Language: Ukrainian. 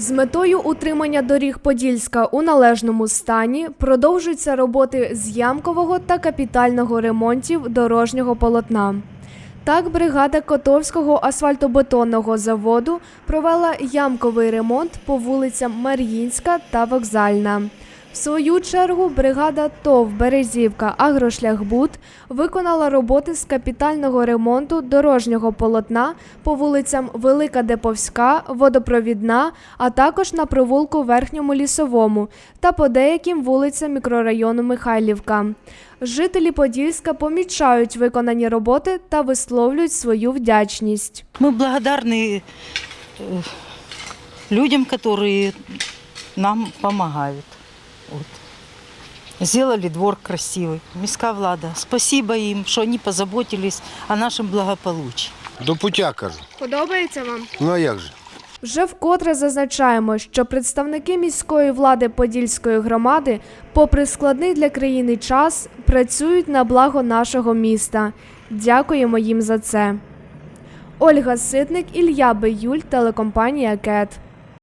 З метою утримання доріг Подільська у належному стані продовжуються роботи з ямкового та капітального ремонтів дорожнього полотна. Так, бригада Котовського асфальтобетонного заводу провела ямковий ремонт по вулицям Мар'їнська та Вокзальна. В свою чергу бригада ТОВ Березівка Агрошляхбуд виконала роботи з капітального ремонту дорожнього полотна по вулицям Велика Деповська, Водопровідна, а також на провулку Верхньому Лісовому та по деяким вулицям мікрорайону Михайлівка. Жителі Подільська помічають виконані роботи та висловлюють свою вдячність. Мы благодарны э, людям, которые нам помогают. Вот. Сделали двор красивый. Міська влада. Спасибо им, что они позаботились о нашем благополучии. До пуття кажу. Подобається вам? Ну а як же? Вже вкотре зазначаємо, що представники міської влади Подільської громади, попри складний для країни час, працюють на благо нашого міста. Дякуємо їм за це. Ольга Ситник, Ілля Биюль, телекомпанія КЕТ.